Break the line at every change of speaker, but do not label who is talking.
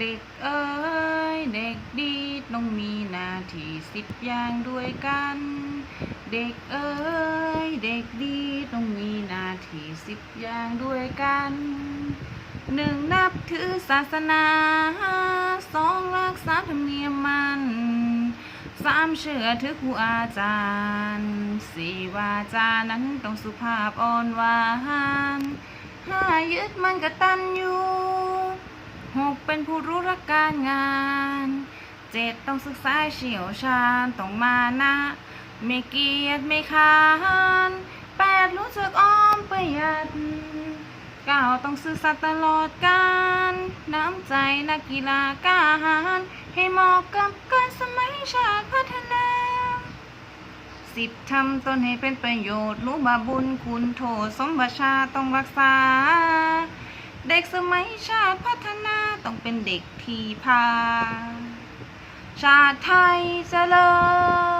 เด็กเอ้ยเด็กดีต้องมีหน้าที่สิบอย่างด้วยกัน เด็กเอ้ยเด็กดีต้องมีหน้าที่สิบอย่างด้วยกันหนึ่งนับถือศาสนาสองรักษาธรรมเนียมมันสามเชื่อถือครูอาจารย์สี่วาจานั้นต้องสุภาพอ่อนหวานห้ายึดมันกตัญญู หกเป็นผู้รู้รักการงานเจ็ดต้องศึกษาเชี่ยวชาญต้องมานะ ไม่เกียจไม่ค้านแปดรู้จักอ้อมประหยัดเก้าต้องซื่อสัตย์ตลอดกาลน้ำใจนักกีฬากล้าหาญให้เหมาะกับการสมัยชาติพัฒนาสิบทำตนให้เป็นประโยชน์รู้บาบุญคุณโทษสมบัติชาติต้องรักษา เด็กสมัยชาติพัฒนา ต้องเป็นเด็กที่พา ชาติไทยเจริญ